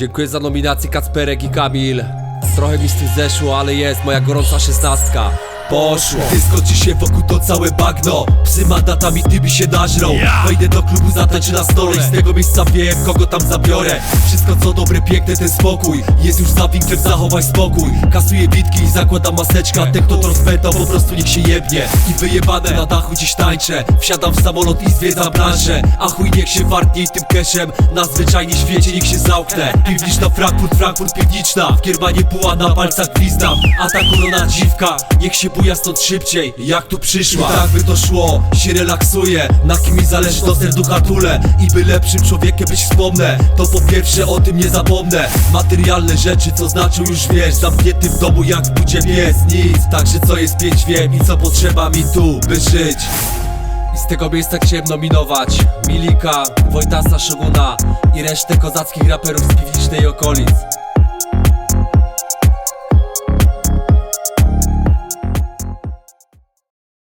Dziękuję za nominację Kacperek i Kamil. Trochę mi z tym zeszło, ale jest moja gorąca szesnastka. Poszło. Wyskoczy się wokół to całe bagno. Psy mandatami tybi się nażrą. Wejdę do klubu, zatańczę na stole. I z tego miejsca wiem, kogo tam zabiorę. Wszystko co dobre, piękne, ten spokój. Jest już za winklem, zachowaj spokój. Kasuję bitki i zakładam maseczka. Ten kto to rozpętał, po prostu niech się jebnie. I wyjebane na dachu dziś tańczę. Wsiadam w samolot i zwiedzam branżę A chuj niech się wartnie tym keszem. Na zwyczajnie świecie niech się zamknę. Piwniczna Frankfurt, Frankfurt piwniczna. W kiermanie buła na palcach gwizdam. A ta korona dziwka, niech się buja stąd szybciej Jak tu przyszła. I tak by to szło, się relaksuję Na kim mi zależy to serducha tule I by lepszym człowiekiem być wspomnę To po pierwsze o tym nie zapomnę. Materialne rzeczy co znaczą już wiesz Zamknięty w domu jak w budzie Nic, także co jest pięć wiem I co potrzeba mi tu, by żyć. I z tego miejsca chciałem nominować Milika, Wojtasa Szoguna i resztę kozackich raperów z piwnicznej okolic.